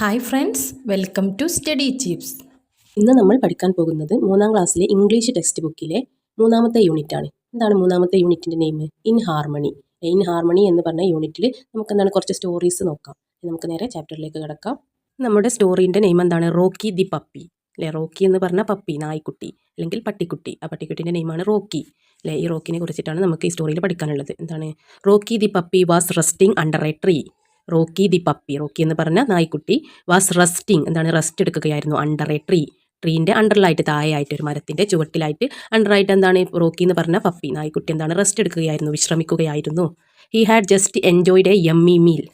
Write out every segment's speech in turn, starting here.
Hi friends welcome to study chips ഇന്ന് നമ്മൾ പഠിക്കാൻ പോകുന്നത് മൂന്നാം ക്ലാസ്സിലെ ഇംഗ്ലീഷ് ടെക്സ്റ്റ് ബുക്കിലെ മൂന്നാമത്തെ യൂണിറ്റ് ആണ്. എന്താണ് മൂന്നാമത്തെ യൂണിറ്റിന്റെ name in harmony in harmony എന്ന് പറഞ്ഞ യൂണിറ്റിൽ നമുക്ക് എന്താണ് കുറച്ച് സ്റ്റോറീസ് നോക്കാം. നമുക്ക് നേരെ ചാപ്റ്ററിലേക്ക് കിടക്കാം. നമ്മുടെ സ്റ്റോറീന്റെ നെയിം എന്താണ്? Rocky the puppy. അല്ലേ? റോക്കി എന്ന് പറഞ്ഞ പപ്പി നായ്ക്കുട്ടി അല്ലെങ്കിൽ പട്ടിക്കുട്ടി. ആ പട്ടിക്കുട്ടീന്റെ നെയിമാണ് റോക്കി. അല്ലേ? ഈ റോക്കിനെ കുറിച്ചിട്ടാണ് നമുക്ക് ഈ സ്റ്റോറിയിൽ പഠിക്കാനുള്ളത്. എന്താണ്? Rocky the puppy was resting under a tree Rocky the puppy. Rocky എന്ന് പറഞ്ഞ നായ്ക്കുട്ടി വാസ് റെസ്റ്റിംഗ് എന്താണ് റെസ്റ്റ് എടുക്കുകയായിരുന്നു അണ്ടർ എ ട്രീ. ട്രീന്റെ അണ്ടറിലായിട്ട് താഴെയായിട്ട് ഒരു മരത്തിന്റെ ചുവട്ടിലായിട്ട് അണ്ടറായിട്ട് എന്താണ് റോക്കി എന്ന് പറഞ്ഞ പപ്പി. നായ്ക്കുട്ടി എന്താണ് റെസ്റ്റ് എടുക്കുകയായിരുന്നു വിശ്രമിക്കുകയായിരുന്നു. He had just enjoyed a yummy meal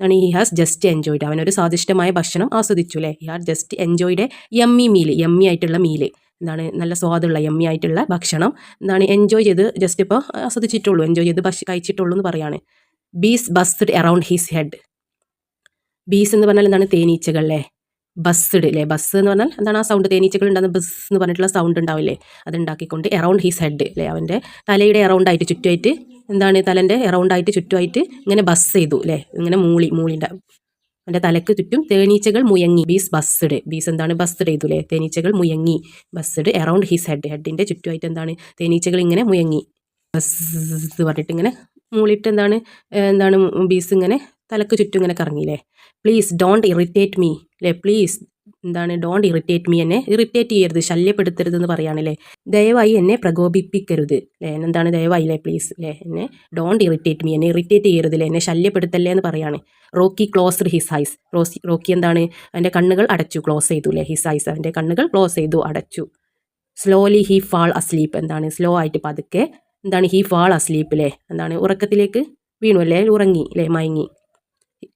ആണ് ഹി ഹാസ് ജസ്റ്റ് എൻജോയ്ഡ് അവനൊരു സ്വാദിഷ്ടമായ ഭക്ഷണം ആസ്വദിച്ചു അല്ലേ he had just enjoyed a yummy meal yummy ആയിട്ടുള്ള മീൽ എന്താണ് നല്ല സ്വാദുള്ള യമ്മി ആയിട്ടുള്ള ഭക്ഷണം. എന്താണ് എൻജോയ് ചെയ്ത് ജസ്റ്റ് ഇപ്പോൾ ആസ്വദിച്ചിട്ടുള്ളൂ എൻജോയ് ചെയ്ത് ഭക്ഷ കഴിച്ചിട്ടുള്ളൂ എന്ന് പറയാണ്. Bees buzzed around his head bees എന്ന് പറഞ്ഞാൽ എന്താണ്? തേനീച്ചകൾ അല്ലേ? ബസ്ഡ് അല്ലേ ബസ് എന്ന് പറഞ്ഞാൽ എന്താണ് ആ സൗണ്ട് തേനീച്ചകൾ ഉണ്ടാകുന്ന ബസ് എന്ന് പറഞ്ഞിട്ടുള്ള സൗണ്ട് ഉണ്ടാവില്ലേ? അത് ഉണ്ടാക്കിക്കൊണ്ട് അറൗണ്ട് ഹിസ് ഹെഡ് അല്ലേ അവന്റെ തലയുടെ എറൗണ്ടായിട്ട് ചുറ്റുമായിട്ട് എന്താണ്? തലന്റെ എറൗണ്ടായിട്ട് ചുറ്റുമായിട്ട് ഇങ്ങനെ ബസ് ചെയ്തു അല്ലേ ഇങ്ങനെ മൂളി മൂളിന്റെ അവന്റെ തലക്ക് ചുറ്റും തേനീച്ചകൾ മുയങ്ങി. ബീസ് ബസ്ഡ് ബീസ് എന്താണ്? ബസ്ഡ് ചെയ്തു അല്ലേ തേനീച്ചകൾ മുയങ്ങി. ബസ്ഡ് അറൗണ്ട് ഹിസ് ഹെഡ് ഹെഡിന്റെ ചുറ്റുമായിട്ട് എന്താണ്? തേനീച്ചകൾ ഇങ്ങനെ മുയങ്ങി. ബസ് പറഞ്ഞിട്ട് ഇങ്ങനെ മൂളിയിട്ട് എന്താണ് എന്താണ് ബീസ് ഇങ്ങനെ തലക്ക് ചുറ്റും ഇങ്ങനെ കറങ്ങിയില്ലേ? പ്ലീസ് ഡോണ്ട് ഇറിറ്റേറ്റ് മീ അല്ലേ പ്ലീസ് എന്താണ് ഡോണ്ട് ഇറിറ്റേറ്റ് മീ എന്നെ ഇറിറ്റേറ്റ് ചെയ്യരുത് ശല്യപ്പെടുത്തരുത് എന്ന് പറയുകയാണല്ലേ ദയവായി എന്നെ പ്രകോപിപ്പിക്കരുത് അല്ലേ എന്താണ് ദയവായി അല്ലേ പ്ലീസ് അല്ലേ എന്നെ ഡോണ്ട് ഇറിറ്റേറ്റ് മീ എന്നെ ഇറിറ്റേറ്റ് ചെയ്യരുത് അല്ലേ എന്നെ ശല്യപ്പെടുത്തല്ലേ എന്ന് പറയാണ്. Rocky closed his eyes Rossi Rocky എന്താണ്? അവന്റെ കണ്ണുകൾ അടച്ചു ക്ലോസ് ചെയ്തു അല്ലേ ഹിസ് ഐസ് അവന്റെ കണ്ണുകൾ ക്ലോസ് ചെയ്തു അടച്ചു. സ്ലോലി ഹി ഫാൾ അസ്ലീപ്പ് എന്താണ്? സ്ലോ ആയിട്ട് പതുക്കെ എന്താണ് ഹീ ഫാൾ അസ്ലീപ്പ് അല്ലേ എന്താണ് ഉറക്കത്തിലേക്ക് വീണു അല്ലേ? ഉറങ്ങി അല്ലേ മയങ്ങി.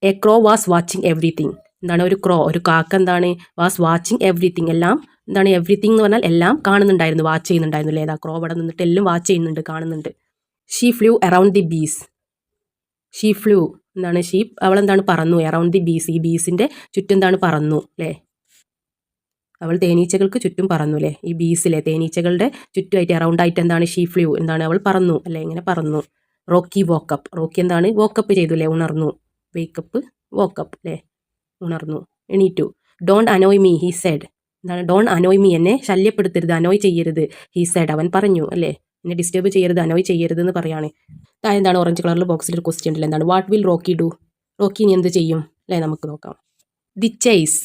A crow was watching everything എന്താണ് ഒരു ക്രോ ഒരു കാക്ക എന്താണ്? വാസ് വാച്ചിങ് എവറിത്തിങ് എല്ലാം എന്താണ് എവറിത്തിങ് എന്ന് പറഞ്ഞാൽ എല്ലാം കാണുന്നുണ്ടായിരുന്നു വാച്ച് ചെയ്യുന്നുണ്ടായിരുന്നു അല്ലേ ഏതാ ക്രോ അവിടെ നിന്നിട്ട് എല്ലാം വാച്ച് ചെയ്യുന്നുണ്ട് കാണുന്നുണ്ട്. She flew around the bees she flew എന്താണ്? ഷീ അവളെന്താണ് പറന്നു? അറൗണ്ട് ദി ബീസ് ഈ ബീസിന്റെ ചുറ്റും എന്താണ് പറന്നു അല്ലേ അവൾ തേനീച്ചകൾക്ക് ചുറ്റും പറന്നു അല്ലേ ഈ ബീസിലെ തേനീച്ചകളുടെ ചുറ്റുമായിട്ട് അറൗണ്ട് ആയിട്ട് എന്താണ് ഷീ ഫ്ലൂ എന്താണ് അവൾ പറന്നു അല്ലേ? ഇങ്ങനെ പറന്നു. റോക്കി വോക്കപ്പ് റോക്കി എന്താണ് വോക്കപ്പ് ചെയ്തു അല്ലേ ഉണർന്നു. വേക്കപ്പ് വോക്കപ്പ് അല്ലേ? ഉണർന്നു. എണീറ്റു. Don't annoy me he said എന്താണ്? ഡോണ്ട് അനോയ് മീ എന്നെ ശല്യപ്പെടുത്തരുത് അനോയ് ചെയ്യരുത് ഹി സെഡ് അവൻ പറഞ്ഞു അല്ലേ? എന്നെ ഡിസ്റ്റർബ് ചെയ്യരുത് അനോയ് ചെയ്യരുത് എന്ന് പറയാണ്. താഴെ എന്താണ് ഓറഞ്ച് കളറിൽ ബോക്സിൽ ഒരു ക്വസ്റ്റ്യൻ ഉണ്ടല്ലോ എന്താണ്? What will Rocky do Rocky ഇനി എന്ത് ചെയ്യും? അല്ലേ? നമുക്ക് നോക്കാം. ദി ചേസ്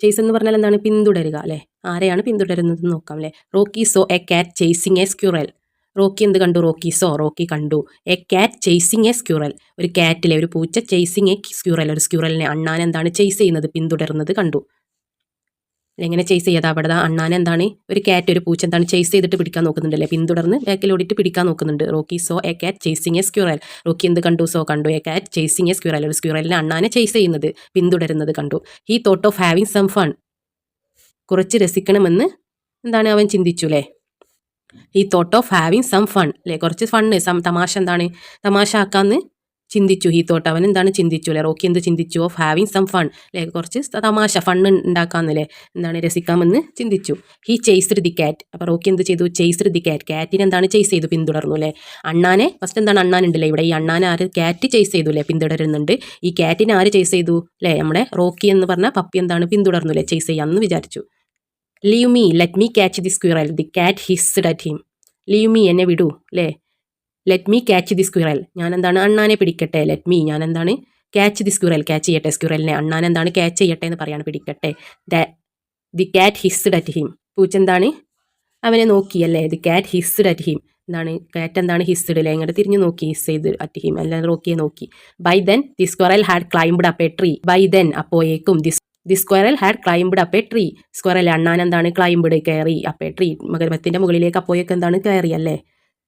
ചേസ് എന്ന് പറഞ്ഞാൽ എന്താണ്? പിന്തുടരുക അല്ലേ? ആരെയാണ് പിന്തുടരുന്നത് നോക്കാം അല്ലേ? Rocky saw a cat chasing a squirrel Rocky എന്ത് കണ്ടു? റോക്കി സോ റോക്കി കണ്ടു. A cat chasing a squirrel ഒരു കാറ്റിലെ ഒരു പൂച്ച ചേസിങ് എ സ്ക്യൂറൽ ഒരു സ്ക്യൂറലിനെ അണ്ണാൻ എന്താണ്? ചേസ് ചെയ്യുന്നത് പിന്തുടരുന്നത് കണ്ടു. എങ്ങനെ ചേസ് ചെയ്യാതെ അവിടെ അണ്ണാൻ എന്താണ്? ഒരു കാറ്റ് ഒരു പൂച്ച എന്താണ് ചേസ് ചെയ്തിട്ട് പിടിക്കാൻ നോക്കുന്നുണ്ടല്ലേ? പിന്തുടർന്ന് ബാക്കിലോടിയിട്ട് പിടിക്കാൻ നോക്കുന്നുണ്ട്. Rocky saw a cat chasing a squirrel Rocky എന്ത് കണ്ടു? സോ കണ്ടു. A cat chasing a squirrel ഒരു സ്ക്യൂറലിനെ അണ്ണാനെ ചേസ് ചെയ്യുന്നത് പിന്തുടരുന്നത് കണ്ടു. He thought of having some fun കുറച്ച് രസിക്കണമെന്ന് എന്താണ് അവൻ ചിന്തിച്ചു അല്ലേ ഈ thought of having some fun അല്ലേ കുറച്ച് ഫണ്ണ് സം തമാശ എന്താണ്? തമാശ ആക്കാന്ന് ചിന്തിച്ചു. ഈ തോട്ട് അവൻ എന്താണ് ചിന്തിച്ചു? അല്ലേ? റോക്കി എന്ത് ചിന്തിച്ചു? ഓഫ് ഹാവിങ് സം ഫൺ അല്ലേ? കുറച്ച് തമാശ ഫണ്ണ് ഉണ്ടാക്കാമെന്നല്ലേ എന്താണ് രസിക്കാമെന്ന് ചിന്തിച്ചു. ഹി ചേസ്ഡ് ദി കാറ്റ് അപ്പോൾ റോക്കി എന്ത് ചെയ്തു? ചേസ്ഡ് ദി കാറ്റ് കാറ്റിനെ എന്താണ് ചേസ് ചെയ്തു? പിന്തുടർന്നു അല്ലേ? അണ്ണാനെ ഫസ്റ്റ് എന്താണ് അണ്ണാൻ ഉണ്ടല്ലേ ഇവിടെ? ഈ അണ്ണാനെ ആര് കാറ്റ് ചേസ് ചെയ്തു അല്ലേ? പിന്തുടരുന്നുണ്ട്. ഈ കാറ്റിനെ ആര് ചേസ് ചെയ്തു? അല്ലേ? നമ്മുടെ റോക്കി എന്ന് പറഞ്ഞ പപ്പി എന്താണ് പിന്തുടർന്നു അല്ലേ? ചേസ് ചെയ്യാമെന്ന് വിചാരിച്ചു. Leave me let me catch the squirrel the cat hissed at him leave me എന്നെ വിടൂ അല്ലേ? Let me catch the squirrel ഞാൻ എന്താണ് അണ്ണാനെ പിടിക്കട്ടെ? ലെറ്റ് മീ ഞാൻ എന്താണ് ക്യാച്ച് ദി സ്ക്വിറൽ ക്യാച്ച് ചെയ്യട്ടെ സ്ക്വിറലിനെ അണ്ണാൻ എന്താണ് ക്യാച്ച് ചെയ്യട്ടെ എന്ന് പറയാണ് പിടിക്കട്ടെ. The cat hissed at him പൂച്ച എന്താണ്? അവനെ നോക്കിയല്ലേ the cat hissed at him എന്താണ്? കാറ്റ് എന്താണ് ഹിസ്ഡ് അല്ലേ ഇങ്ങോട്ട് തിരിഞ്ഞു നോക്കി ഹിസ് ചെയ്ത് അറ്റ് ഹിം അല്ലാതെ റോക്കിയെ നോക്കി. By then the squirrel had climbed up a tree by then അപ്പോയേക്കും this the squirrel had climbed up a tree squirrel അണ്ണാൻ എന്താണ് ക്ലൈംബ്ഡ് കയറി? അപ്പ് എ ട്രീ മകരത്തിന്റെ മുകളിലേക്ക് അപ്പോയേക്ക് എന്താണ് കയറി അല്ലേ?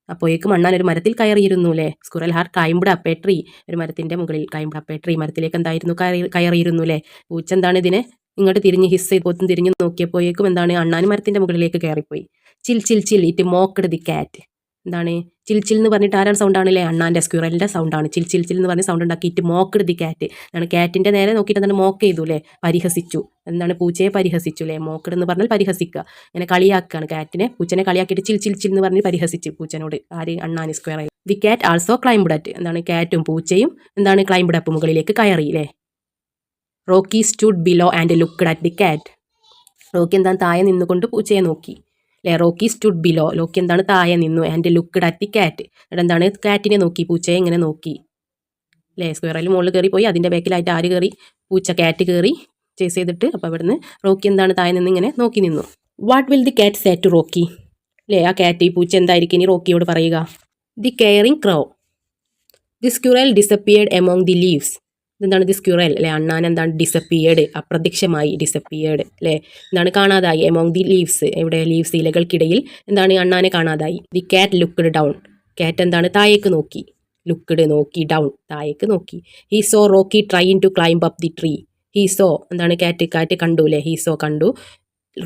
അപ്പോയേക്കും മണ്ണാൻ ഒരു മരത്തിൽ കയറിയിരുന്നു അല്ലേ സ്കുറൽ ഹാർ ക്ലൈംബ്ഡ് അപ്പേട്രി ഒരു മരത്തിന്റെ മുകളിൽ ക്ലൈംബ്ഡ് അപ്പേട്രി മരത്തിലേക്ക് എന്തായിരുന്നു കയറി കയറിയിരുന്നു അല്ലേ പൂച്ച എന്താണ് ഇതിനെ? ഇങ്ങോട്ട് തിരിഞ്ഞ് ഹിസ് പോത്തും തിരിഞ്ഞ് നോക്കിയപ്പോയേക്കും എന്താണ് അണ്ണാൻ മരത്തിന്റെ മുകളിലേക്ക് കയറിപ്പോയി. ചിൽ ചിൽ ചിൽ ഇറ്റ് മോക്കഡ് ദി കാറ്റ്. എന്താണ്? ചിൽ ചിൽ എന്ന് പറഞ്ഞിട്ട് ആരാണ് സൗണ്ടാണ് അല്ലേ അണ്ണാന്റെ സ്ക്യൂറലിന്റെ സൗണ്ടാണ് ചിൽ ചിൽ എന്ന് പറഞ്ഞ സൗണ്ട് ഉണ്ടാക്കിയിട്ട് മോക്കെടുത്തി കാറ്റ് എന്താണ്? കാറ്റിന്റെ നേരെ നോക്കിയിട്ട് എന്താണ്? മോക്ക് ചെയ്തു അല്ലേ പരിഹസിച്ചു. എന്താണ്? പൂച്ചയെ പരിഹസിച്ചു അല്ലേ മോക്കട് എന്ന് പറഞ്ഞാൽ പരിഹസിക്കുക. ഇങ്ങനെ കളിയാക്കുകയാണ് കാറ്റിനെ പൂച്ചനെ കളിയാക്കിയിട്ട് ചിൽ ചിൽ എന്ന് പറഞ്ഞ് പരിഹസിച്ചു പൂച്ചനോട്. ആര്? അണ്ണാൻ squirrel the cat also climbed at എന്താണ്? കാറ്റും പൂച്ചയും എന്താണ്? ക്ലൈംബുഡപ്പ് മുകളിലേക്ക് കയറി അല്ലേ Rocky stood below and looked at the cat Rocky എന്താണ് താഴെ നിന്നുകൊണ്ട് പൂച്ചയെ നോക്കി. അല്ലേ? റോക്കി സ്റ്റുഡ് ബിലോ ലോക്കി എന്താണ് താഴെ നിന്നു? ആൻഡ് ലുക്ക്ഡ് അറ്റ് കാറ്റ് എന്നിട്ട് എന്താണ് കാറ്റിനെ നോക്കി? പൂച്ചയെ ഇങ്ങനെ നോക്കി. അല്ലേ? സ്ക്വയറിൽ മുകളിൽ കയറി പോയി. അതിന്റെ ബാക്കിലായിട്ട് ആര് കയറി? പൂച്ച കാറ്റ് കയറി ചേസ് ചെയ്തിട്ട് അപ്പോൾ ഇവിടുന്ന് റോക്കി എന്താണ് താഴെ നിന്ന് ഇങ്ങനെ നോക്കി നിന്നു. What will the cat say to Rocky? അല്ലേ? ആ കാറ്റ് ഈ പൂച്ച എന്തായിരിക്കും? ഇനി റോക്കിയോട് പറയുക. The caring crow the squirrel disappeared among the leaves എന്താണ് ദി സ്ക്യുറൽ അല്ലെ? അണ്ണാൻ എന്താണ് ഡിസപ്പിയേർഡ് അപ്രത്യക്ഷമായി ഡിസപ്പിയേർഡ് അല്ലെ? എന്താണ് കാണാതായി? എമോങ് ദി ലീവ്സ് എവിടെ? ലീവ്സ് ഇലകൾക്കിടയിൽ എന്താണ് അണ്ണാനെ കാണാതായി? ദി കാറ്റ് ലുക്ക്ഡ് ഡൗൺ കാറ്റ് എന്താണ്? താഴേക്ക് നോക്കി. ലുക്ക്ഡ് നോക്കി ഡൗൺ താഴേക്ക് നോക്കി. He saw Rocky trying to climb up the tree he saw എന്താണ്? കാറ്റ് കാറ്റ് കണ്ടു അല്ലേ? ഹീ സോ കണ്ടു.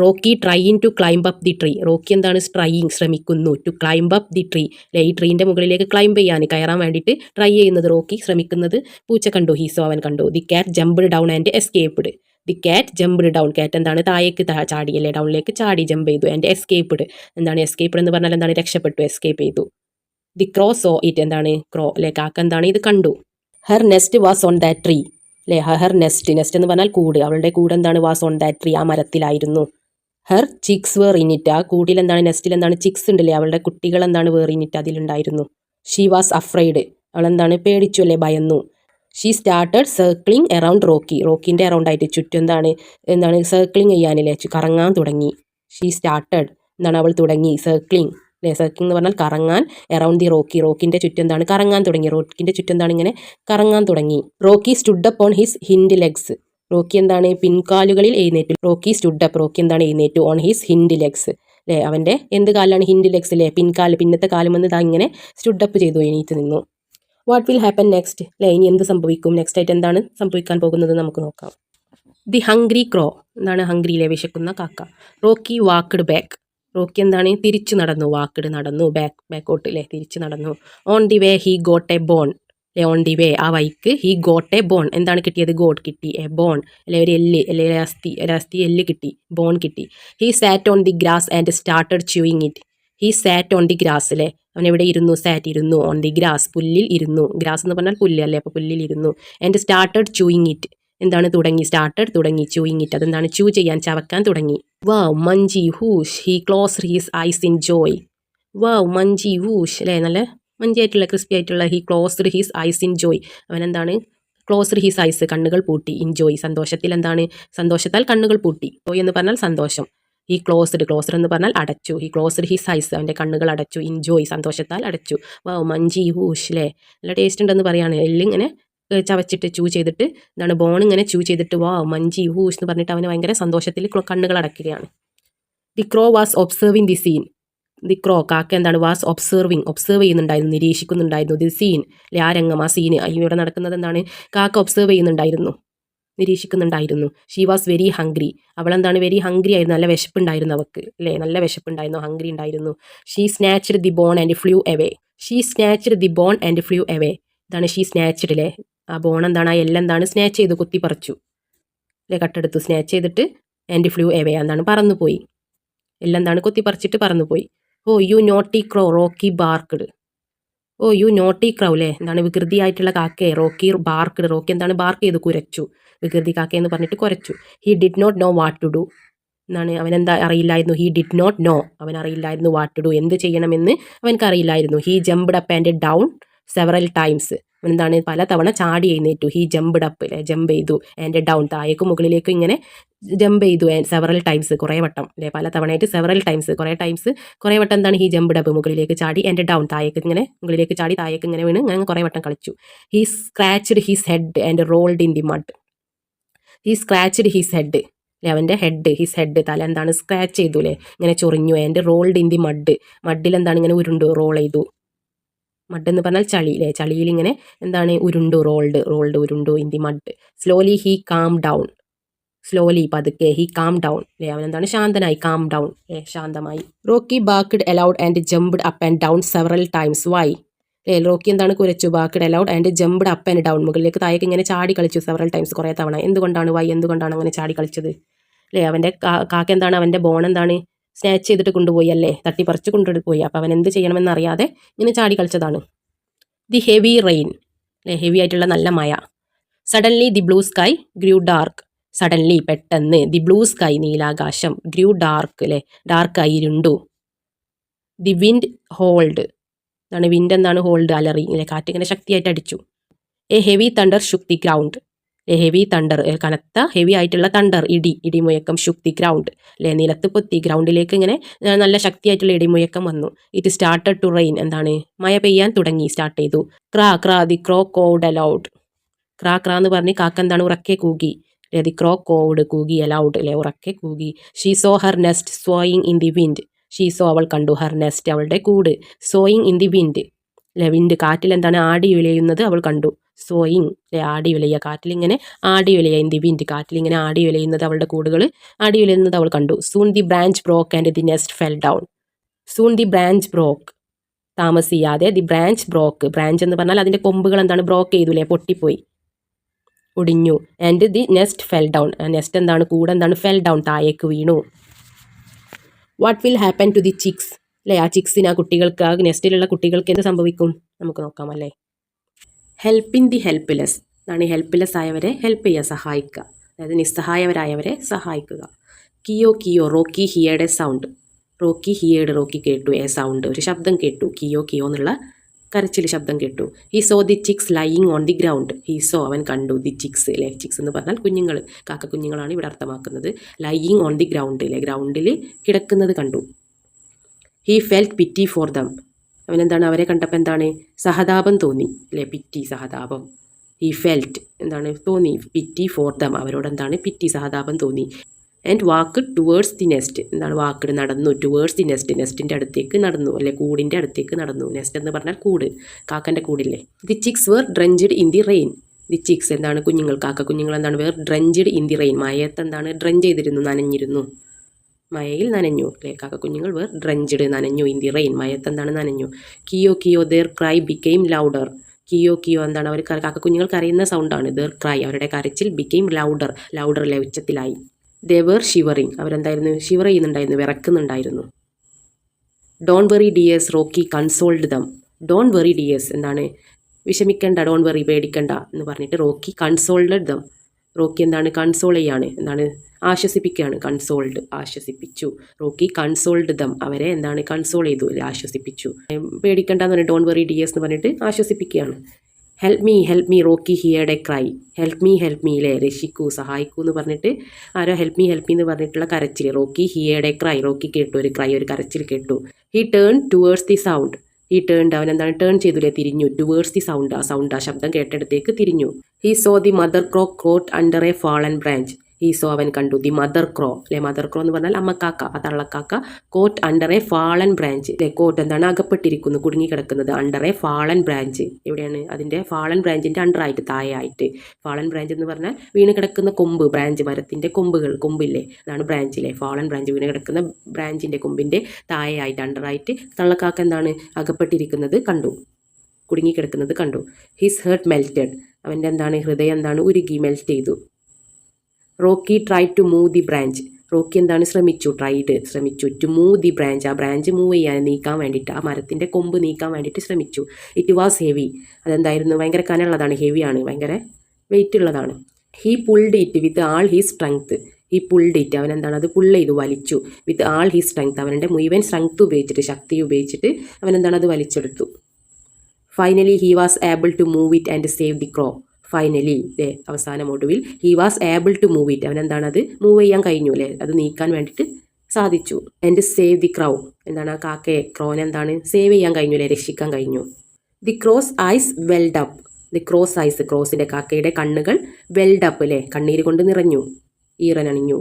Rocky trying to climb up the tree. Rocky എന്താണ് ട്രൈയിങ്? ശ്രമിക്കുന്നു. To climb up the tree. അല്ലെ ഈ ട്രീന്റെ മുകളിലേക്ക് ക്ലൈംബ് ചെയ്യാൻ കയറാൻ വേണ്ടിയിട്ട് ട്രൈ ചെയ്യുന്നത് റോക്കി. ശ്രമിക്കുന്നത് പൂച്ച കണ്ടു. ഹീസോ അവൻ കണ്ടു. The cat jumped down and escaped the cat jumped down കാറ്റ് എന്താണ്? താഴേക്ക് ചാടി അല്ലേ ഡൗണിലേക്ക് ചാടി ജമ്പ് ചെയ്തു ആൻഡ് എസ്കേപ്പ്ഡ് എന്താണ് എസ്കേപ്പ്ഡ് എന്ന് പറഞ്ഞാൽ എന്താണ്? രക്ഷപ്പെട്ടു. എസ്കേപ്പ് ചെയ്തു. ദി ക്രോ സോ ഇറ്റ് എന്താണ്? ക്രോ അല്ലെ കാക്ക എന്താണ്? ഇത് കണ്ടു. Her nest was on that tree അല്ലേ ഹെർ നെസ്റ്റ് നെസ്റ്റ് എന്ന് പറഞ്ഞാൽ കൂട്. അവളുടെ കൂട് എന്താണ് വാസ് ഓൺ ദാറ്റ് ട്രീ ആ മരത്തിലായിരുന്നു. Her chicks were in it ആ കൂടിൽ എന്താണ് നെസ്റ്റിൽ എന്താണ് ചിക്സ് ഉണ്ടല്ലേ അവളുടെ കുട്ടികൾ എന്താണ് വേർ ഇനിറ്റ് അതിലുണ്ടായിരുന്നു. ഷീ വാസ് അഫ്രൈഡ് അവൾ എന്താണ് പേടിച്ചു അല്ലേ ഭയന്നു. She started circling around Rocky റോക്കിന്റെ around ആയിട്ട് ചുറ്റും എന്താണ് എന്താണ് സർക്കിളിങ് ചെയ്യാനില്ലേ കറങ്ങാൻ തുടങ്ങി. ഷീ സ്റ്റാർട്ടഡ് എന്താണ് അവൾ തുടങ്ങി? സർക്കിളിങ് അല്ലേ സർക്കിളിംഗ് എന്ന് പറഞ്ഞാൽ കറങ്ങാൻ എറൗണ്ട് ദി റോക്കി റോക്കിന്റെ ചുറ്റും എന്താണ് കറങ്ങാൻ തുടങ്ങി. റോക്കിന്റെ ചുറ്റും എന്താണ് ഇങ്ങനെ കറങ്ങാൻ തുടങ്ങി. Rocky stood up on his hind legs Rocky എന്താണ് പിൻകാലുകളിൽ എഴുന്നേറ്റു. റോക്കി സ്റ്റുഡ് അപ്പ് റോക്കി എന്താണ് എഴുന്നേറ്റു. ഓൺ ഹിസ് ഹിൻഡ് ലെഗ്സ് അല്ലേ അവന്റെ എന്ത് കാലാണ് ഹിൻഡ് ലെഗ്സ് അല്ലേ പിൻകാൽ പിന്നത്തെ കാലം വന്ന് ഇങ്ങനെ സ്റ്റുഡപ്പ് ചെയ്തു എണീറ്റ് നിന്നു. വാട്ട് വിൽ ഹാപ്പൻ നെക്സ്റ്റ് അല്ലേ ഇനി എന്ത് സംഭവിക്കും? നെക്സ്റ്റ് ആയിട്ട് എന്താണ് സംഭവിക്കാൻ പോകുന്നത് നമുക്ക് നോക്കാം. ദി ഹംഗ്രി ക്രോ എന്താണ് ഹംഗ്രിയിലെ വിശക്കുന്ന കാക്ക. റോക്കി വാക്ക്ഡ് ബാക്ക് റോക്കി എന്താണ്? തിരിച്ചു നടന്നു. വാക്കഡ് നടന്നു. ബാക്ക് ബാക്കോട്ട് അല്ലേ തിരിച്ചു നടന്നു. On the way he got a bone അല്ലെ ഓൺ ദി വേ ആ വൈക്ക് ഹി ഗോട്ട് എ ബോൺ. എന്താണ് കിട്ടിയത്? ഗോട്ട് കിട്ടി. A bone. അല്ലെ ഒരു എല്ല് അല്ലെ ഒരു അസ്ഥി ഒരു അസ്ഥി എല്ല് കിട്ടി. ബോൺ കിട്ടി. He sat on the grass and started chewing it he sat on the grass അല്ലേ അവൻ എവിടെ ഇരുന്നു? സാറ്റ് ഇരുന്നു. ഓൺ ദി ഗ്രാസ് പുല്ലിൽ ഇരുന്നു. ഗ്രാസ് എന്ന് പറഞ്ഞാൽ പുല്ല് അല്ലേ? അപ്പോൾ പുല്ലിൽ ഇരുന്നു. ആൻഡ് സ്റ്റാർട്ടഡ് ച്യൂയിങ് ഇറ്റ് എന്താണ് തുടങ്ങി? സ്റ്റാർട്ടഡ് തുടങ്ങി. ചൂയിങ് ഇറ്റ് അതെന്താണ്? ചൂ ചെയ്യാൻ ചവക്കാൻ തുടങ്ങി. Wow munchy whoosh. He close his eyes in joy wow munchy whoosh. അല്ലേ നല്ല മഞ്ചിയായിട്ടുള്ള ക്രിസ്പി ആയിട്ടുള്ള he closed his eyes in joy അവൻ എന്താണ്? ക്ലോസ്ഡ് ഹിസ് ഐസ് കണ്ണുകൾ പൂട്ടി ഇൻജോയ് സന്തോഷത്തിൽ എന്താണ്? സന്തോഷത്താൽ കണ്ണുകൾ പൂട്ടി. ജോയ് എന്ന് പറഞ്ഞാൽ സന്തോഷം. ഈ ക്ലോസ്ഡ് ക്ലോസ്ഡ് എന്ന് പറഞ്ഞാൽ അടച്ചു. ഈ ക്ലോസ്ഡ് ഹിസ് ഐസ് അവന്റെ കണ്ണുകൾ അടച്ചു. ഇൻജോയ് സന്തോഷത്താൽ അടച്ചു. വാ മഞ്ചി ഹൂഷ് അല്ലേ നല്ല ടേസ്റ്റ് ഉണ്ടെന്ന് പറയാണ്. എല്ലിങ്ങനെ ചവച്ചിട്ട് ചൂ ചെയ്തിട്ട് എന്താണ് ബോൺ ഇങ്ങനെ ചൂ ചെയ്തിട്ട് വാ മഞ്ചി ഹൂഷ് എന്ന് പറഞ്ഞിട്ട് അവന് ഭയങ്കര സന്തോഷത്തിൽ കണ്ണുകൾ അടക്കുകയാണ്. The crow was observing the scene the crow കാക്ക എന്താണ് വാസ് ഒബ്സർവിങ് ഒബ്സർവ് ചെയ്യുന്നുണ്ടായിരുന്നു നിരീക്ഷിക്കുന്നുണ്ടായിരുന്നു. ദി സീൻ അല്ലെ ആ രംഗം ആ സീന് ഇവിടെ നടക്കുന്നത് എന്താണ്? കാക്ക ഒബ്സർവ് ചെയ്യുന്നുണ്ടായിരുന്നു നിരീക്ഷിക്കുന്നുണ്ടായിരുന്നു. ഷീ വാസ് വെരി ഹംഗ്രി അവളെന്താണ് വെരി ഹംഗ്രി ആയിരുന്നു നല്ല വിശപ്പുണ്ടായിരുന്നു അവൾക്ക് അല്ലേ നല്ല വിശപ്പുണ്ടായിരുന്നു ഹംഗ്രി ഉണ്ടായിരുന്നു. She snatched the bone and flew away she snatched the bone and flew away ഇതാണ് ഷീ സ്നാച്ച്ഡ് അല്ലേ ആ ബോൺ എന്താണ്? ആ എല്ലാം എന്താണ്? സ്നാച്ച് ചെയ്ത് കുത്തി പറിച്ചു. അല്ലേ കട്ടെടുത്തു സ്നാച്ച് ചെയ്തിട്ട് ആൻഡ് ഫ്ലൂ എവേ എന്താണ് പറന്നുപോയി. എല്ലാം എന്താണ്? കുത്തിപ്പറിച്ചിട്ട് പറന്നുപോയി. ഓ you naughty crow Rocky barked oh you naughty crow അല്ലേ എന്താണ് വികൃതിയായിട്ടുള്ള കാക്കയെ? റോക്കി ബാർക്കിഡ് റോക്കി എന്താണ് ബാർക്ക് ചെയ്ത് കുരച്ചു. വികൃതി കാക്ക എന്ന് പറഞ്ഞിട്ട് കുരച്ചു. He did not know what to do എന്നാണ് എന്താ അറിയില്ലായിരുന്നു? ഹി ഡിഡ് നോട്ട് നോ അവൻ അറിയില്ലായിരുന്നു വാട്ട് ടു ഡു എന്ത് ചെയ്യണമെന്ന് അവനക്ക് അറിയില്ലായിരുന്നു. He jumped up and down several times എന്താണ് പല തവണ ചാടി എഴുന്നേറ്റു. ഹി ജംപ്ഡ് അപ്പ് അല്ലേ ജമ്പ് ചെയ്തു. ആൻഡ് ഡൗൺ താഴേക്കും മുകളിലേക്കും ഇങ്ങനെ ജമ്പ് ചെയ്തു. സെവറൽ ടൈംസ് കുറേ വട്ടം. അല്ലേ പല തവണയായിട്ട് സെവറൽ ടൈംസ് കുറേ ടൈംസ് കുറേ വട്ടം എന്താണ് ഹി ജമ്പ് അപ്പ് മുകളിലേക്ക് ചാടി. ആൻഡ് ഡൗൺ താഴേക്ക് ഇങ്ങനെ മുകളിലേക്ക് ചാടി താഴേക്ക് ഇങ്ങനെ വീണ് അങ്ങനെ കുറേ വട്ടം കളിച്ചു. He scratched his head and rolled in the mud he scratched his head അല്ലെ അവന്റെ ഹെഡ് ഹിസ് ഹെഡ് തല എന്താണ് സ്ക്രാച്ച് ചെയ്തു അല്ലേ ഇങ്ങനെ ചൊറിഞ്ഞു and rolled in the mud മഡിൽ എന്താണ് ഇങ്ങനെ ഉരുണ്ടു റോൾ ചെയ്തു. മഡ് എന്ന് പറഞ്ഞാൽ ചളി അല്ലേ ചളിയിൽ ഇങ്ങനെ എന്താണ് ഉരുണ്ടു rolled rolled ഉരുണ്ടു in the mud. Slowly he calm down slowly പതുക്കെ ഹി കാം ഡൗൺ അല്ലേ അവൻ എന്താണ്? ശാന്തനായി കാം ഡൗൺ ഏ ശാന്തമായി. Rocky barked aloud and jumped up and down several times why അല്ലേ റോക്കി എന്താണ് കുരച്ചു? Barked aloud and jumped up and down മുകളിലേക്ക് താഴേക്ക് ഇങ്ങനെ ചാടി കളിച്ചു സെവറൽ ടൈംസ് കുറേ തവണ. എന്തുകൊണ്ടാണ്? വൈ എന്തുകൊണ്ടാണ് അങ്ങനെ ചാടി കളിച്ചത്? അല്ലേ അവന്റെ കാക്ക എന്താണ്? അവന്റെ ബോൺ എന്താണ്? സ്നാച്ച് ചെയ്തിട്ട് കൊണ്ടുപോയി അല്ലേ? തട്ടിപ്പറിച്ച് കൊണ്ടുപോയി. അപ്പോൾ അവൻ എന്ത് ചെയ്യണമെന്ന് അറിയാതെ ഇങ്ങനെ ചാടി കളിച്ചതാണ്. ദി ഹെവി റെയിൻ അല്ലേ? ഹെവി ആയിട്ടുള്ള നല്ല മഴ. Suddenly the blue sky grew dark suddenly പെട്ടെന്ന് ദി ബ്ലൂ സ്കൈ നീലാകാശം ഗ്രൂ ഡാർക്ക് അല്ലേ? ഡാർക്കായി ഇരുണ്ടു. ദി വിൻഡ് ഹോൾഡ് എന്താണ് വിൻഡ് എന്താണ് ഹോൾഡ് അലറി. അല്ലെ കാറ്റ് ഇങ്ങനെ ശക്തിയായിട്ട് അടിച്ചു. A heavy thunder shook the ground heavy thunder കനത്ത ഹെവി ആയിട്ടുള്ള തണ്ടർ ഇടി ഇടിമുയക്കം ശുക്തി ഗ്രൗണ്ട് അല്ലെ നിലത്ത് പൊത്തി ഗ്രൗണ്ടിലേക്ക് ഇങ്ങനെ നല്ല ശക്തിയായിട്ടുള്ള ഇടിമുയക്കം വന്നു. ഇറ്റ് സ്റ്റാർട്ടഡ് ടു റെയിൻ എന്താണ്? മഴ പെയ്യാൻ തുടങ്ങി സ്റ്റാർട്ട് ചെയ്തു. ക്രാ ക്രാ ദി ക്രോ കോഡ് അലൗഡ് ക്രാ ക്രാ എന്ന് പറഞ്ഞ് കാക്ക എന്താണ്? ഉറക്കെ കൂകി. അല്ലെ ദി ക്രോ കോഡ് കൂകി അലൗഡ് അല്ലെ ഉറക്കെ കൂകി. She saw her nest swaying in the wind she saw അവൾ കണ്ടു ഹർ നെസ്റ്റ് അവളുടെ കൂട് സോയിങ് ഇൻ ദി വിൻഡ് അല്ലെ വിൻഡ് കാറ്റിൽ എന്താണ്? ആടി വിലയുന്നത് അവൾ കണ്ടു. സോയിങ് അല്ലെ ആടി വിലയുക കാറ്റിലിങ്ങനെ ആടി വിലയുക ഇൻ ദി വിൻഡ് കാറ്റിലിങ്ങനെ ആടി വിലയുന്നത് അവളുടെ കൂടുകൾ ആടി വിലയുന്നത് അവൾ കണ്ടു. Soon the branch broke and the nest fell down soon the branch broke താമസിയാതെ ദി ബ്രാഞ്ച് ബ്രോക്ക് ബ്രാഞ്ച് എന്ന് പറഞ്ഞാൽ അതിന്റെ കൊമ്പുകൾ എന്താണ്? ബ്രോക്ക് ചെയ്തു അല്ലേ പൊട്ടിപ്പോയി. ഒടിഞ്ഞു. And the nest fell down nest എന്താണ്? കൂടെ എന്താണ്? ഫെൽ ഡൗൺ താഴേക്ക് വീണു. What will happen to the chicks അല്ലേ ആ ചിക്സിന് ആ കുട്ടികൾക്ക് ആ നെസ്റ്റിലുള്ള കുട്ടികൾക്ക് എന്ത് സംഭവിക്കും? നമുക്ക് നോക്കാം അല്ലേ? ഹെൽപ്പിൻ ദി ഹെൽപ്ലെസ് അതാണ് ഹെൽപ്ലെസ് ആയവരെ ഹെൽപ്പ് ചെയ്യുക സഹായിക്കുക. അതായത് നിസ്സഹായവരായവരെ സഹായിക്കുക. കിയോ കിയോ റോക്കി ഹിയയുടെ സൗണ്ട് റോക്കി ഹിയയുടെ റോക്കി കേട്ടു എ സൗണ്ട് ഒരു ശബ്ദം കേട്ടു കിയോ കിയോ എന്നുള്ള കരച്ചിൽ ശബ്ദം കേട്ടു. He saw the chicks lying on the ground he saw അവൻ കണ്ടു ദി ചിക്സ് അല്ലേ ചിക്സ് എന്ന് പറഞ്ഞാൽ കുഞ്ഞുങ്ങൾ കാക്ക കുഞ്ഞുങ്ങളാണ് ഇവിടെ അർത്ഥമാക്കുന്നത്. ലൈയിങ് ഓൺ ദി ഗ്രൗണ്ട് അല്ലേ ഗ്രൗണ്ടിൽ കിടക്കുന്നത് കണ്ടു. He felt pity for them അവനെന്താണ്? അവരെ കണ്ടപ്പോൾ എന്താണ്? സഹതാപം തോന്നി. അല്ലേ? പിറ്റി സഹതാപം. ഹി ഫെൽറ്റ് എന്താണ്? തോന്നി. പിറ്റി ഫോർ ദം അവരോട് എന്താണ്? പിറ്റി സഹതാപം തോന്നി. And walk towards the nest എന്താണ്? വാക്ക് നടന്നു. ടുവേഴ്സ് ദി നെസ്റ്റ് നെസ്റ്റിന്റെ അടുത്തേക്ക് നടന്നു. അല്ലെ? കൂടിന്റെ അടുത്തേക്ക് നടന്നു. നെസ്റ്റ് എന്ന് പറഞ്ഞാൽ കൂട്. കാക്കന്റെ കൂടില്ലേ? The chicks were drenched in the rain the chicks എന്താണ്? കുഞ്ഞുങ്ങൾ കാക്ക കുഞ്ഞുങ്ങൾ എന്താണ്? Were drenched in the rain മയത്ത് എന്താണ്? ഡ്രഞ്ച് ചെയ്തിരുന്നു നനഞ്ഞിരുന്നു. മഴയിൽ നനഞ്ഞു. കാക്ക കുഞ്ഞുങ്ങൾ വേർ ഡ്രഞ്ചഡ് നനഞ്ഞു. ഇൻ ദി റെയിൻ മയത്ത് എന്താണ് നനഞ്ഞു? കിയോ കിയോ ദർ ക്രൈ ബിക്കെയിം ലൗഡർ കിയോ കിയോ എന്താണ് അവർ കാക്ക കുഞ്ഞുങ്ങൾ കരയുന്ന സൗണ്ടാണ് ദർ ക്രൈ അവരുടെ കരച്ചിൽ ബിക്കെയിം ലൗഡർ ലൗഡർ അല്ലെ ദേ ദേവർ ഷിവറിങ് അവരെന്തായിരുന്നു? ഷിവർ ചെയ്യുന്നുണ്ടായിരുന്നു. വിറക്കുന്നുണ്ടായിരുന്നു. Don't worry dears Rocky consoled them don't worry dears എന്താണ്? വിഷമിക്കേണ്ട ഡോൺ വെറി പേടിക്കണ്ട എന്ന് പറഞ്ഞിട്ട് റോക്കി കൺസോൾഡ് ദം റോക്കി എന്താണ് കൺസോൾ ചെയ്യാണ് എന്താണ് ആശ്വസിപ്പിക്കുകയാണ്. കൺസോൾഡ് ആശ്വസിപ്പിച്ചു. Rocky consoled them. അവരെ എന്താണ് കൺസോൾ ചെയ്തു? അല്ലെ ആശ്വസിപ്പിച്ചു. പേടിക്കണ്ടെന്ന് പറഞ്ഞു ഡോൺ വെറി ഡിയേഴ്സ് എന്ന് പറഞ്ഞിട്ട് ആശ്വസിപ്പിക്കുകയാണ്. Help me help me Rocky ഹിയയുടെ cry help me help me ലേ രക്ഷിക്കൂ സഹായിക്കൂ എന്ന് പറഞ്ഞിട്ട് ആരോ ഹെൽപ്പ് മീ ഹെൽപ്പ് മീ എന്ന് പറഞ്ഞിട്ടുള്ള കരച്ചിൽ റോക്കി ഹിയയുടെ ക്രൈ റോക്കി കേട്ടു ഒരു ക്രൈ ഒരു കരച്ചിൽ കേട്ടു. He turn towards the sound ഈ ടേൺഡ് അവൻ എന്താണ്? ടേൺ ചെയ്തില്ലേ? തിരിഞ്ഞു. ടുവേഴ്സ് ദി സൗണ്ട് ആ സൗണ്ട് ആ ശബ്ദം കേട്ടിടത്തേക്ക് തിരിഞ്ഞു. He saw the mother crow caught under a fallen branch he saw അവൻ കണ്ടു. ദി മദർ ക്രോ അല്ലെ? മദർ ക്രോ എന്ന് പറഞ്ഞാൽ അമ്മക്കാക്ക ആ തള്ളക്കാക്ക caught under a fallen branch അല്ലെ കോട്ട് എന്താണ്? അകപ്പെട്ടിരിക്കുന്നു കുടുങ്ങി കിടക്കുന്നത്. അണ്ടർ എ ഫാളൻ ബ്രാഞ്ച് എവിടെയാണ്? അതിന്റെ ഫാളൻ ബ്രാഞ്ചിന്റെ അണ്ടറായിട്ട് താഴെയായിട്ട്. ഫാളൻ ബ്രാഞ്ച് എന്ന് പറഞ്ഞാൽ വീണ് കിടക്കുന്ന കൊമ്പ് ബ്രാഞ്ച് മരത്തിന്റെ കൊമ്പുകൾ കൊമ്പില്ലേ? അതാണ് ബ്രാഞ്ചിലെ ഫാളൻ ബ്രാഞ്ച് വീണ് കിടക്കുന്ന ബ്രാഞ്ചിന്റെ കൊമ്പിന്റെ താഴെയായിട്ട് അണ്ടറായിട്ട് തള്ളക്കാക്ക എന്താണ്? അകപ്പെട്ടിരിക്കുന്നത് കണ്ടു. കുടുങ്ങിക്കിടക്കുന്നത് കണ്ടു. ഹിസ് ഹേർട്ട് മെൽറ്റഡ് അവന്റെ എന്താണ്? ഹൃദയം എന്താണ്? ഉരുകി മെൽറ്റ് ചെയ്തു. Rocky try to move the branch Rocky എന്താണ് ശ്രമിച്ചു? ട്രൈഡ് ശ്രമിച്ചു. ടു മൂവ് ദി ബ്രാഞ്ച് ആ ബ്രാഞ്ച് മൂവ് ചെയ്യാൻ നീക്കാൻ വേണ്ടിയിട്ട് ആ മരത്തിന്റെ കൊമ്പ് നീക്കാൻ വേണ്ടിയിട്ട് ശ്രമിച്ചു. ഇറ്റ് വാസ് ഹെവി അതെന്തായിരുന്നു? ഭയങ്കര കനമുള്ളതാണ്. ഹെവിയാണ് ഭയങ്കര വെയിറ്റ് ഉള്ളതാണ്. He pulled it with all he strength ഈ പുൾഡ് ഇറ്റ് അവൻ എന്താണ്? അത് പുള്ള് ചെയ്തു വലിച്ചു. വിത്ത് ആൾ ഹീ സ്ട്രെങ്ത് അവന്റെ മുഴുവൻ സ്ട്രെങ്ത് ഉപയോഗിച്ചിട്ട് ശക്തി ഉപയോഗിച്ചിട്ട് അവൻ എന്താണ്? അത് വലിച്ചെടുത്തു. Finally he was able to move it and save the crow finally അല്ലേ അവസാനം ഒടുവിൽ he was able to move it അവൻ എന്താണ് അത് മൂവ് ചെയ്യാൻ കഴിഞ്ഞു അല്ലേ അത് നീക്കാൻ വേണ്ടിയിട്ട് സാധിച്ചു. ആൻഡ് സേവ് ദി ക്രൗ എന്താണ് ആ കാക്കയെ? ക്രോൻ എന്താണ്? സേവ് ചെയ്യാൻ കഴിഞ്ഞു അല്ലേ രക്ഷിക്കാൻ കഴിഞ്ഞു. The crow's eyes welled up the crow's eyes ക്രോസിന്റെ കാക്കയുടെ കണ്ണുകൾ വെൽഡ് അപ്പ് അല്ലേ കണ്ണീര് കൊണ്ട് നിറഞ്ഞു. ഈറനണിഞ്ഞു.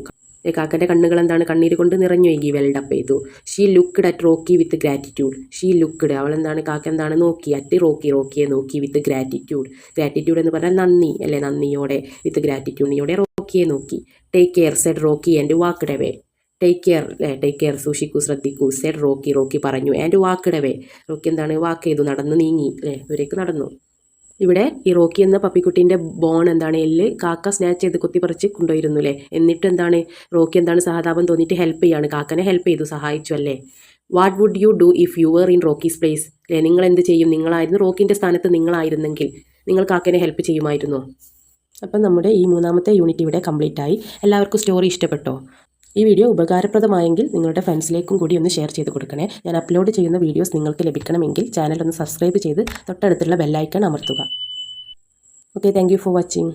കാക്കന്റെ കണ്ണുകൾ എന്താണ്? കണ്ണീര് കൊണ്ട് നിറഞ്ഞു എങ്കിൽ വെൽഡപ്പ് ചെയ്തു she looked at Rocky with gratitude she looked അവൾ എന്താണ്? കാക്ക എന്താണ് നോക്കി? അറ്റ് റോക്കി റോക്കിയെ നോക്കി വിത്ത് ഗ്രാറ്റിറ്റ്യൂഡ് ഗ്രാറ്റിറ്റ്യൂഡ് എന്ന് പറഞ്ഞാൽ നന്ദി അല്ലേ? നന്ദിയോടെ വിത്ത് ഗ്രാറ്റിറ്റ്യൂഡിയോടെ റോക്കിയെ നോക്കി. Take care said Rocky and walked away take care അല്ലേ? ടേക്ക് കെയർ സൂക്ഷിക്കൂ ശ്രദ്ധിക്കൂ സെഡ് റോക്കി റോക്കി പറഞ്ഞു ആൻഡ് വാക്ക്ഡ് അവേ റോക്കി എന്താണ്? വാക്ക് ചെയ്തു നടന്ന് നീങ്ങി അല്ലേ? ഇവരേക്ക് നടന്നു. ഇവിടെ ഈ റോക്കി എന്ന പപ്പിക്കുട്ടീന്റെ ബോൺ എന്താണ്? എല്ല് കാക്ക സ്നാച്ച് ചെയ്ത് കുത്തിപ്പറിച്ച് കൊണ്ടുവരുന്നു അല്ലേ എന്നിട്ട് എന്താണ്? റോക്കി എന്താണ് സഹതാപം തോന്നിയിട്ട് ഹെൽപ്പ് ചെയ്യാണ്. കാക്കനെ ഹെൽപ്പ് ചെയ്തു സഹായിച്ചു അല്ലേ? What would you do if you were in Rocky's place അല്ലേ നിങ്ങൾ എന്ത് ചെയ്യും? നിങ്ങളായിരുന്നു റോക്കിന്റെ സ്ഥാനത്ത് നിങ്ങളായിരുന്നെങ്കിൽ നിങ്ങൾ കാക്കനെ ഹെൽപ്പ് ചെയ്യുമായിരുന്നു? അപ്പം നമ്മുടെ ഈ മൂന്നാമത്തെ യൂണിറ്റ് ഇവിടെ കംപ്ലീറ്റ് ആയി. എല്ലാവർക്കും സ്റ്റോറി ഇഷ്ടപ്പെട്ടോ? ഈ വീഡിയോ ഉപകാരപ്രദമായെങ്കിൽ നിങ്ങളുടെ ഫ്രണ്ട്സിലേക്കും കൂടി ഒന്ന് ഷെയർ ചെയ്ത് കൊടുക്കണേ. ഞാൻ അപ്ലോഡ് ചെയ്യുന്ന വീഡിയോസ് നിങ്ങൾക്ക് ലഭിക്കണമെങ്കിൽ ചാനൽ ഒന്ന് സബ്സ്ക്രൈബ് ചെയ്ത് തൊട്ടടുത്തുള്ള ബെല്ലൈക്കൺ അമർത്തുക. Okay thank for watching